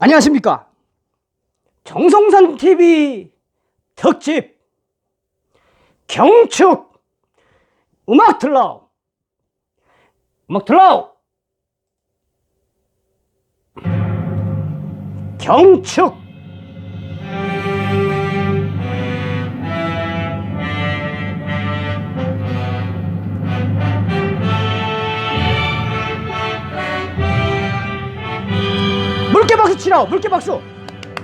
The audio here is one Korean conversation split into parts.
안녕하십니까? 정성산 TV 특집 경축 음악 틀라우 음악 틀라우 경축 박수 치라 물개 박수.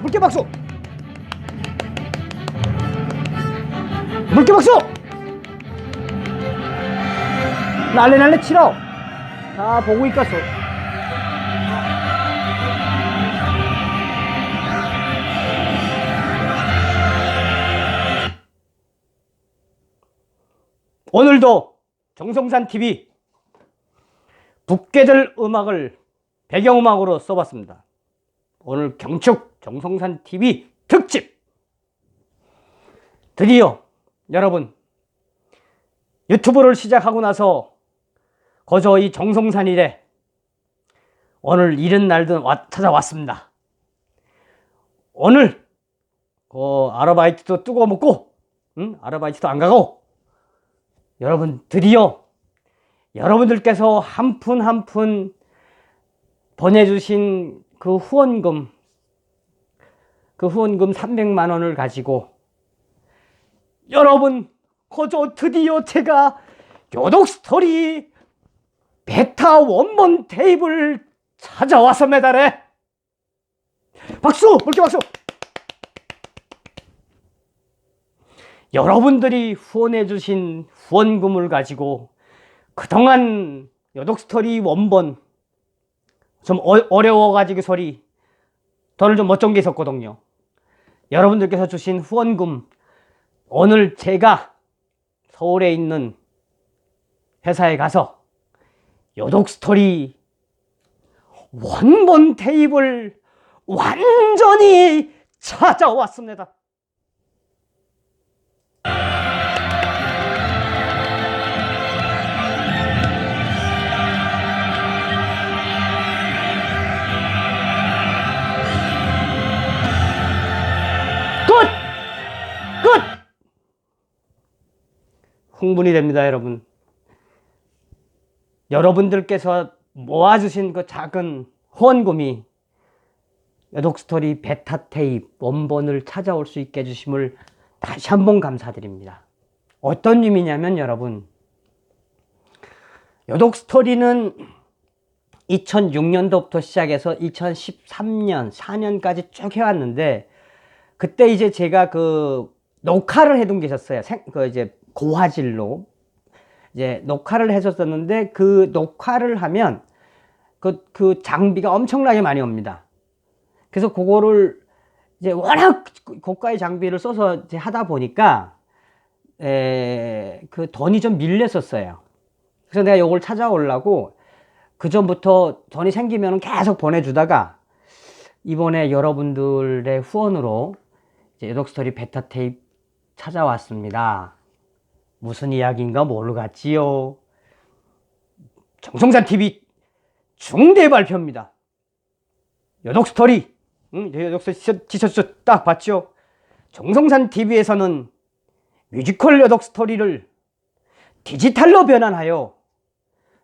물개 박수. 물개 박수. 날래 날래 치라 다 보고 있겠어 오늘도 정성산 TV. 북계절 음악을 배경음악으로 써봤습니다. 오늘 경축 정성산 TV 특집! 드디어 여러분 유튜브를 시작하고 나서 거저 이 정성산 일에 오늘 이른 와- 찾아왔습니다. 오늘 그 아르바이트도 뜨거 먹고 응? 아르바이트도 안 가고 여러분 드디어 여러분들께서 한 푼 한 푼 보내주신 그 후원금 그 후원금 300만 원을 가지고 여러분 거저 드디어 제가 요독 스토리 베타 원본 테이블 찾아왔습니다래 박수! 볼게 박수! 여러분들이 후원해 주신 후원금을 가지고 그동안 요독 스토리 원본 좀 어, 려워가지고 소리 돈을 좀못좀게 있었거든요. 여러분들께서 주신 후원금 오늘 제가 서울에 있는 회사에 가서 요독 스토리 원본 테이블 완전히 찾아왔습니다. 흥분이 됩니다, 여러분. 여러분들께서 모아주신 그 작은 후원금이 여독스토리 베타 테이프 원본을 찾아올 수 있게 해주심을 다시 한번 감사드립니다. 어떤 의미냐면 여러분, 여독스토리는 2006년도부터 시작해서 2013년, 4년까지 쭉 해왔는데, 그때 이제 제가 그 녹화를 해둔 게 있었어요. 생, 그 이제 고화질로. 이제 녹화를 했었었는데 그 녹화를 하면 그, 그 장비가 엄청나게 많이 옵니다. 그래서 그거를 이제 워낙 고가의 장비를 써서 하다 보니까 에, 그 돈이 좀 밀렸었어요. 그래서 내가 이걸 찾아오려고 그 전부터 돈이 생기면 계속 보내주다가 이번에 여러분들의 후원으로 이제 여독스토리 베타 테이프 찾아왔습니다. 무슨 이야기인가 모르겠지요. 정성산 TV 중대 발표입니다. 여독 스토리, 응? 여독 스토리 티셔츠 딱 봤죠? 정성산 TV에서는 뮤지컬 여독 스토리를 디지털로 변환하여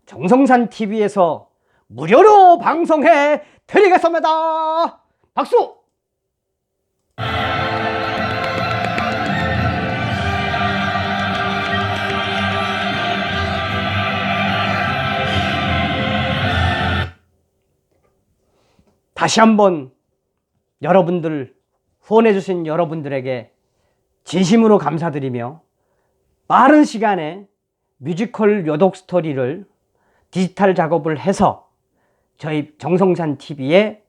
정성산 TV에서 무료로 방송해 드리겠습니다. 박수! 다시 한번 여러분들 후원해 주신 여러분들에게 진심으로 감사드리며 빠른 시간에 뮤지컬 요독 스토리를 디지털 작업을 해서 저희 정성산 TV에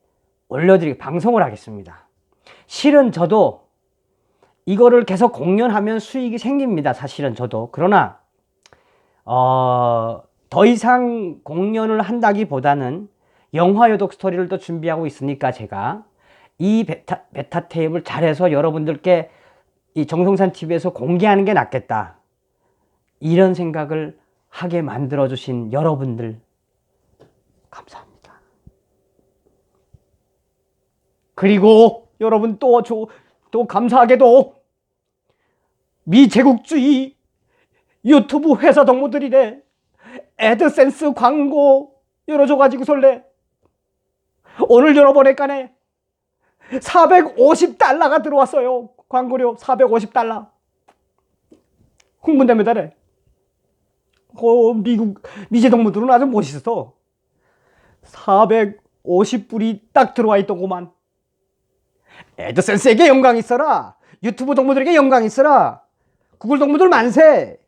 올려드리고 방송을 하겠습니다. 실은 저도 이거를 계속 공연하면 수익이 생깁니다. 사실은 저도. 그러나, 어, 더 이상 공연을 한다기보다는 영화 요독 스토리를 또 준비하고 있으니까 제가 이 베타, 베타 테이프를 잘해서 여러분들께 이 정성산 TV에서 공개하는 게 낫겠다. 이런 생각을 하게 만들어 주신 여러분들, 감사합니다. 그리고 여러분 또, 저, 또 감사하게도 미제국주의 유튜브 회사 동무들이래 애드센스 광고 열어줘가지고 설레 오늘 열어보니까네 450달러가 들어왔어요. 광고료 450달러. 홍문대메달에 어, 미국 미제 동무들은 아주 멋있어 450불이 딱 들어와 있더구만. 애드센스에게 영광 있어라. 유튜브 동무들에게 영광 있어라. 구글 동무들 만세.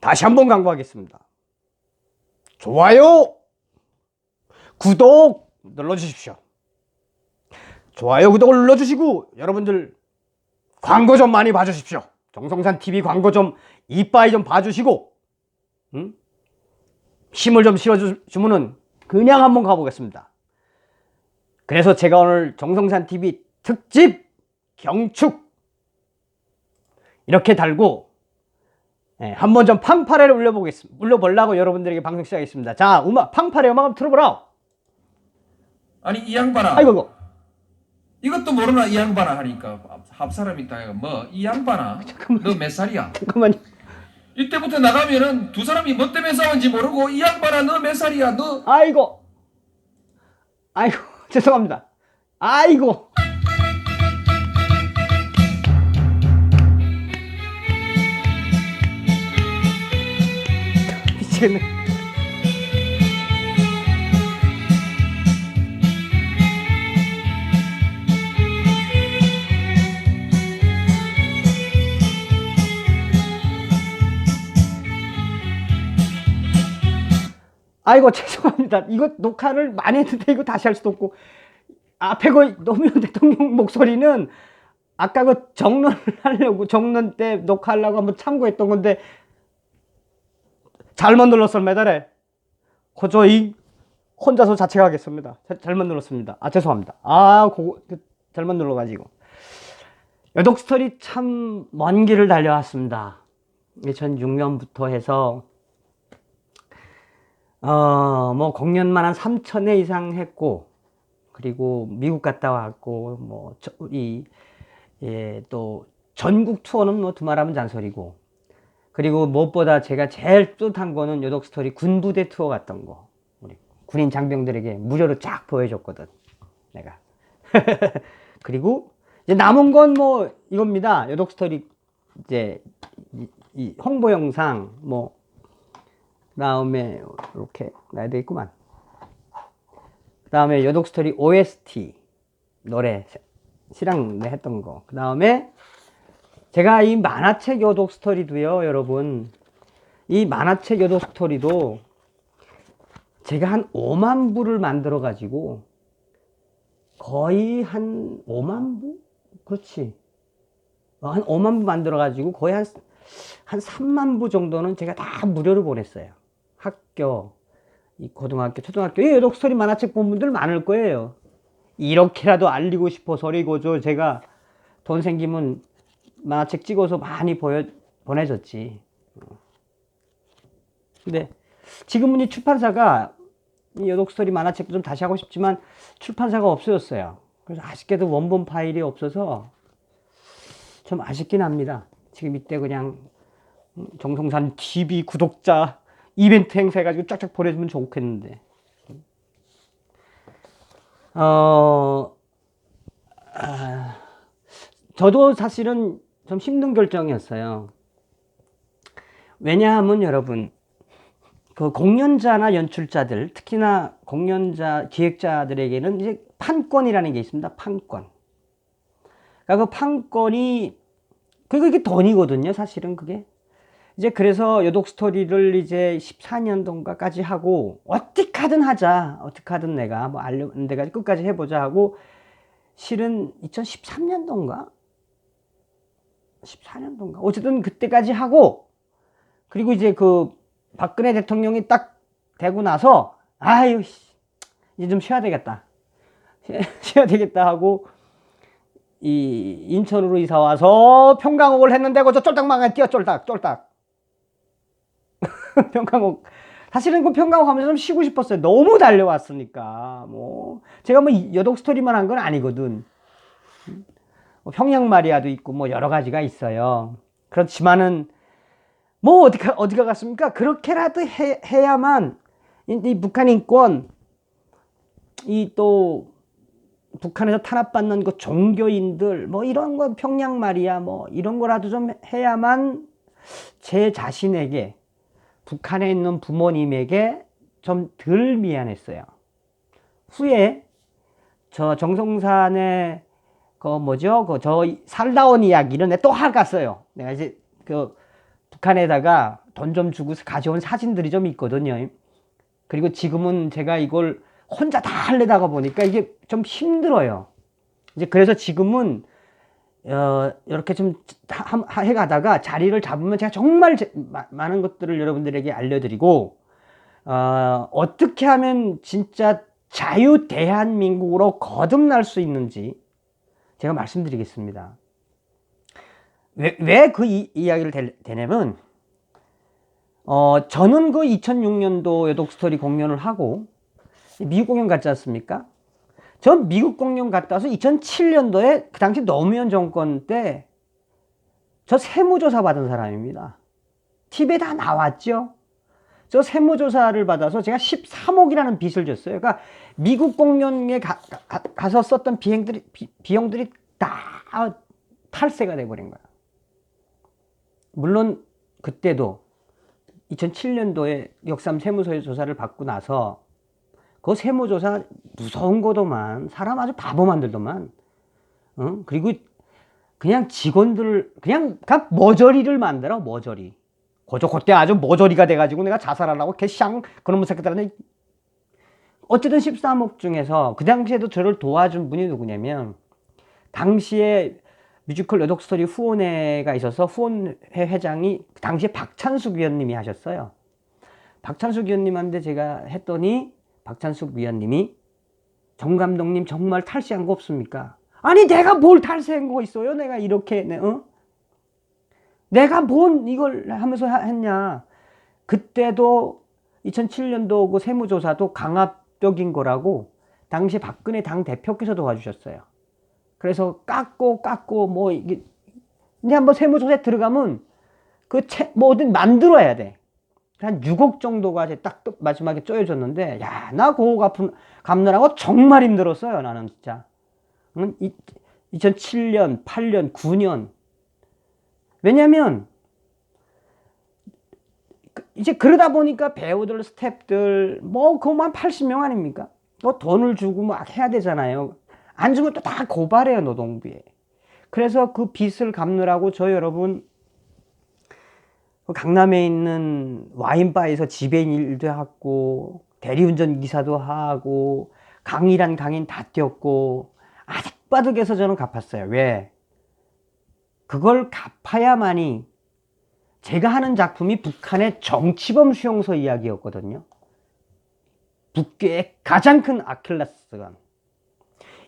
다시 한번 강구하겠습니다. 좋아요 구독 눌러주십시오 좋아요 구독을 눌러주시고 여러분들 광고 좀 많이 봐주십시오 정성산 TV 광고 좀 이빠이 좀 봐주시고 응? 힘을 좀 실어주면은 그냥 한번 가보겠습니다. 그래서 제가 오늘 정성산 TV 특집 경축 이렇게 달고 예, 한번 좀 팡파레를 울려보겠습니다. 울려보려고 여러분들에게 방송 시작하겠습니다. 자, 음악 팡파레 음악 한번 틀어보라. 아니 이 양반아 아이고 이거 이것도 모르나 이 양반아 하니까 합 사람이 있다 뭐이 양반아 너 몇 살이야? 잠깐만요. 이때부터 나가면은 두 사람이 뭐 때문에 싸운지 모르고 이 양반아 너 몇 살이야? 너 아이고 아이고 죄송합니다. 아이고 미치겠네. 아이고 죄송합니다. 이거 녹화를 많이 했는데 이거 다시 할 수도 없고 앞에 그 노무현 대통령 목소리는 아까 그 정론 하려고 정론 때 녹화하려고 한번 참고했던 건데 잘못 눌렀어 메달에 그저 이 혼자서 자책하겠습니다. 자- 잘못 눌렀습니다. 아 죄송합니다. 아 그거 그 잘못 눌러가지고 여독 스토리 참 먼 길을 달려왔습니다. 2006년부터 해서 어, 뭐 공연만 한 3천회 이상 했고 그리고 미국 갔다 왔고 뭐이 예, 또 전국 투어는 뭐 두말하면 잔소리고. 그리고 무엇보다 제가 제일 뿌듯한 거는 요독 스토리 군부대 투어 갔던 거. 우리 군인 장병들에게 무료로 쫙 보여줬거든 내가. 그리고 이제 남은 건 뭐 이겁니다. 요독 스토리 이제 이, 이 홍보 영상 뭐 다음에 이렇게 놔야 되겠구만. 그 다음에 여독 스토리 OST 노래 내 했던 거. 그 다음에 제가 이 만화책 여독 스토리도요, 여러분. 이 만화책 여독 스토리도 제가 한 5만 부를 만들어 가지고 거의 한 5만 부? 그렇지. 어, 한 5만 부 만들어 가지고 거의 한, 한 3만 부 정도는 제가 다 무료로 보냈어요. 학교, 이 고등학교, 초등학교, 이 스토리 만화책 본 분들 많을 거예요. 이렇게라도 알리고 싶어서 이거죠. 제가 돈 생기면 만화책 찍어서 많이 보여, 보내줬지. 근데 지금은 이 출판사가 이 여독 스토리 만화책도 좀 다시 하고 싶지만 출판사가 없어졌어요. 그래서 아쉽게도 원본 파일이 없어서 좀 아쉽긴 합니다. 지금 이때 그냥 정성산 TV 구독자 이벤트 행사해가지고 쫙쫙 보내주면 좋겠는데. 어, 아, 저도 사실은 좀 힘든 결정이었어요. 왜냐하면 여러분, 그 공연자나 연출자들, 특히나 공연자, 기획자들에게는 이제 판권이라는 게 있습니다. 판권. 그러니까 그 판권이, 그게 돈이거든요. 사실은 그게. 이제 그래서 여독 스토리를 이제 14년도인가까지 하고 어떻게 하든 하자. 어떻게 하든 내가 뭐 알려 내가 끝까지 해보자 하고 실은 2013년도인가 14년도인가. 어쨌든 그때까지 하고 그리고 이제 그 박근혜 대통령이 딱 되고 나서 아유 씨, 이제 좀 쉬어야 되겠다. 쉬어야 되겠다 하고 이 인천으로 이사 와서 평강옥을 했는데 그저 쫄딱 망한 뛰어 쫄딱 쫄딱 평강옥 사실은 그 평강 가면서 좀 쉬고 싶었어요. 너무 달려왔으니까. 뭐 제가 뭐 여독 스토리만 한 건 아니거든. 뭐 평양 마리아도 있고 뭐 여러 가지가 있어요. 그렇지만은 뭐 어디가 어디가 갔습니까? 그렇게라도 해, 해야만 이, 이 북한 인권 이 또 북한에서 탄압받는 그 종교인들 뭐 이런 거 평양 마리아 뭐 이런 거라도 좀 해야만 제 자신에게 북한에 있는 부모님에게 좀 덜 미안했어요. 후에 저 정성산의 그 뭐죠? 그 저 살다 온 이야기를 내가 또 하나 써요. 내가 이제 그 북한에다가 돈 좀 주고 가져온 사진들이 좀 있거든요. 그리고 지금은 제가 이걸 혼자 다 하려다가 보니까 이게 좀 힘들어요. 이제 그래서 지금은 어, 이렇게 좀 해가다가 자리를 잡으면 제가 정말 제- 마- 많은 것들을 여러분들에게 알려드리고 어, 어떻게 하면 진짜 자유 대한민국으로 거듭날 수 있는지 제가 말씀드리겠습니다. 왜 그 이야기를 대, 대냐면 어, 저는 그 2006년도 여독 스토리 공연을 하고 미국 공연 갔지 않습니까? 전 미국 공연 갔다 와서 2007년도에 그 당시 노무현 정권 때 저 세무조사 받은 사람입니다. TV에 다 나왔죠? 저 세무조사를 받아서 제가 13억이라는 빚을 졌어요. 그러니까 미국 공연에 가, 서 썼던 비행들이, 비, 비용들이 다 탈세가 돼버린 거야. 물론 그때도 2007년도에 역삼 세무서의 조사를 받고 나서 그 세무조사 무서운 거도만 사람 아주 바보 만들더만 어? 그리고 그냥 직원들 그냥 그냥 머저리를 만들어 머저리 고저 그때 아주 머저리가 돼가지고 내가 자살하려고 개샹 그놈의 새끼들한테 어쨌든 13억 중에서 그 당시에도 저를 도와준 분이 누구냐면 당시에 뮤지컬 여독 스토리 후원회가 있어서 후원회 회장이 그 당시에 박찬숙 위원님이 하셨어요. 박찬숙 위원님한테 제가 했더니 박찬숙 위원님이 정 감독님 정말 탈세한 거 없습니까? 아니 내가 뭘 탈세한 거 있어요? 내가 이렇게 네, 어? 내가 뭔 이걸 하면서 하- 했냐? 그때도 2007년도 그 세무조사도 강압적인 거라고 당시 박근혜 당 대표께서 도와주셨어요. 그래서 깎고 깎고 뭐 이게 근데 한번 세무조사에 들어가면 그 채, 뭐든 만들어야 돼. 한 6억 정도가 이제 딱또 마지막에 쪼여졌는데 야 나 그거 갚은 갚느라고 정말 힘들었어요 나는 진짜. 응? 이, 2007년, 8년, 9년 왜냐면 그- 이제 그러다 보니까 배우들, 스탭들 뭐 그만 80명 아닙니까? 또 돈을 주고 막 해야 되잖아요. 안 주면 또 다 고발해요 노동부에. 그래서 그 빚을 갚느라고 저 여러분 그 강남에 있는 와인바에서 지배인 일도 하고 대리운전 기사도 하고 강의란 강인 다 뛰었고 아득바득해서 저는 갚았어요. 왜? 그걸 갚아야만이 제가 하는 작품이 북한의 정치범 수용소 이야기였거든요. 북괴의 가장 큰 아킬레스건.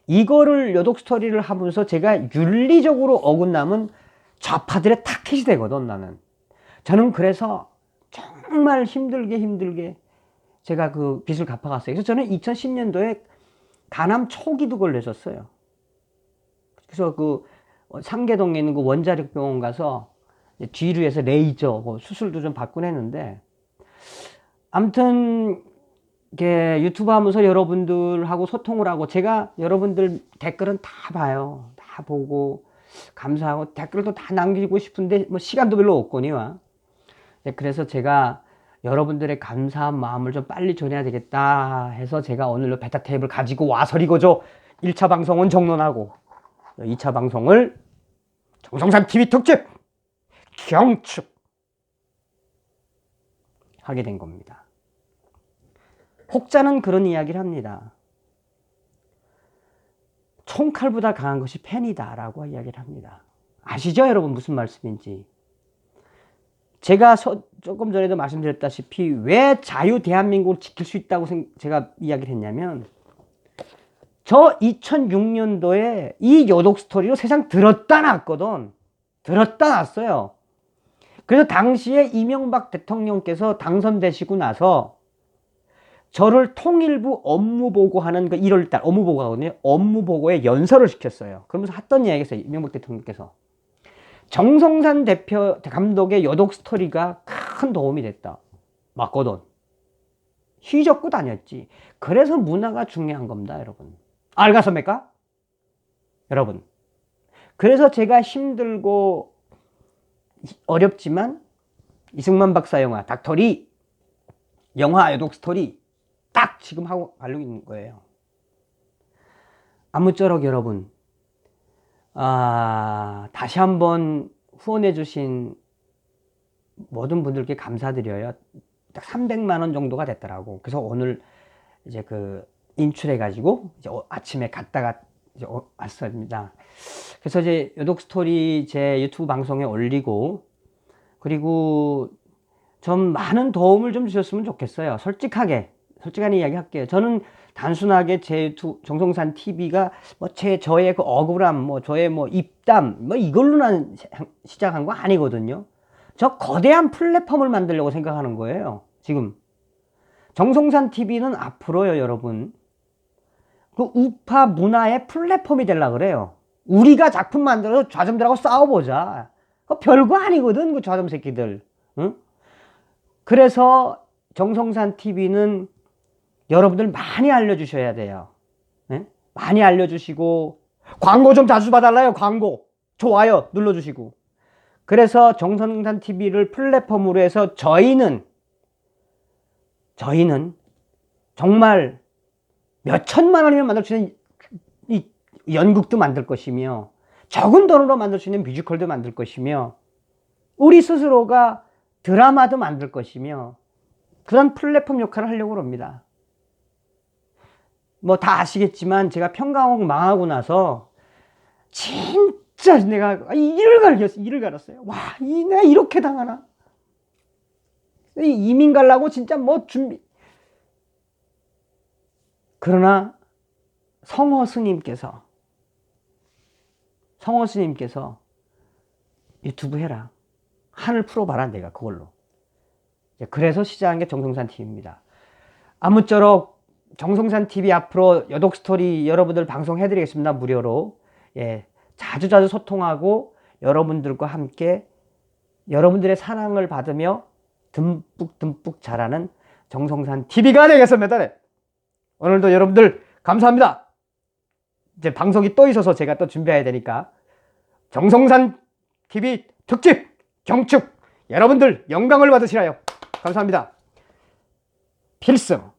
이거를 여독 스토리를 하면서 제가 윤리적으로 어긋나면 좌파들의 타켓이 되거든 나는. 저는 그래서 정말 힘들게 힘들게 제가 그 빚을 갚아갔어요. 그래서 저는 2010년도에 간암 초기도 걸렸었어요. 그래서 그 상계동에 있는 그 원자력 병원 가서 뒤로해서 레이저 뭐 수술도 좀 받곤 했는데 아무튼 이게 유튜브 하면서 여러분들하고 소통을 하고 제가 여러분들 댓글은 다 봐요. 다 보고 감사하고 댓글도 다 남기고 싶은데 뭐 시간도 별로 없거니와. 네, 그래서 제가 여러분들의 감사한 마음을 좀 빨리 전해야 되겠다 해서 제가 오늘로 베타 테이프를 가지고 와서리고죠. 1차 방송은 정론하고 2차 방송을 정성산 TV 특집 경축 하게 된 겁니다. 혹자는 그런 이야기를 합니다. 총칼보다 강한 것이 펜이다라고 이야기를 합니다. 아시죠, 여러분 무슨 말씀인지? 제가 서, 조금 전에도 말씀드렸다시피 왜 자유 대한민국을 지킬 수 있다고 생, 제가 이야기를 했냐면 저 2006년도에 이 요독 스토리로 세상 들었다 놨거든. 들었다 놨어요. 그래서 당시에 이명박 대통령께서 당선되시고 나서 저를 통일부 업무 보고하는 그 1월달 업무 보고하거든요. 업무 보고에 연설을 시켰어요. 그러면서 했던 이야기가 있어요. 이명박 대통령께서. 정성산 대표 감독의 여독 스토리가 큰 도움이 됐다. 맞거든. 휘젓고 다녔지. 그래서 문화가 중요한 겁니다, 여러분. 알겠습니까? 여러분. 그래서 제가 힘들고 어렵지만 이승만 박사 영화 닥터리 영화 여독 스토리 딱 지금 하고 가려고 있는 거예요. 아무쪼록 여러분 아, 다시 한번 후원해 주신 모든 분들께 감사드려요. 딱 300만 원 정도가 됐더라고. 그래서 오늘 이제 그 인출해 가지고 이제 어- 아침에 갔다가 이제 어- 왔습니다. 그래서 이제 요독 스토리 제 유튜브 방송에 올리고 그리고 좀 많은 도움을 좀 주셨으면 좋겠어요. 솔직하게 솔직한 이야기 할게요. 저는 단순하게 제 유튜브 정성산 TV가 뭐 제 저의 그 억울함, 뭐 저의 뭐 입담, 뭐 이걸로만 시- 시작한 거 아니거든요. 저 거대한 플랫폼을 만들려고 생각하는 거예요. 지금 정성산 TV는 앞으로요, 여러분. 그 우파 문화의 플랫폼이 되려 그래요. 우리가 작품 만들어서 좌점들하고 싸워보자. 그 별거 아니거든, 그 좌점 새끼들. 응? 그래서 정성산 TV는 여러분들 많이 알려주셔야 돼요. 예? 많이 알려주시고, 광고 좀 자주 봐달라요, 광고. 좋아요 눌러주시고. 그래서 정성산 TV를 플랫폼으로 해서 저희는, 저희는 정말 몇 천만 원이면 만들 수 있는 이 연극도 만들 것이며, 적은 돈으로 만들 수 있는 뮤지컬도 만들 것이며, 우리 스스로가 드라마도 만들 것이며, 그런 플랫폼 역할을 하려고 합니다. 뭐 다 아시겠지만 제가 평강홍 망하고 나서 진짜 내가 이를 갈겼어 이를 갈았어요. 와 이, 내가 이렇게 당하나? 이 이민 가려고 진짜 뭐 준비. 그러나 성호 스님께서 성호 스님께서 유튜브 해라. 한을 풀어봐라 내가 그걸로. 그래서 시작한 게 정성산 TV입니다. 아무쪼록 정성산 TV 앞으로 여독 스토리 여러분들 방송해 드리겠습니다. 무료로. 예. 자주 자주 소통하고 여러분들과 함께 여러분들의 사랑을 받으며 듬뿍 듬뿍 자라는 정성산 TV가 되겠습니다. 네. 오늘도 여러분들 감사합니다. 이제 방송이 또 있어서 제가 또 준비해야 되니까 정성산 TV 특집 경축 여러분들 영광을 받으시라요. 감사합니다. 필승.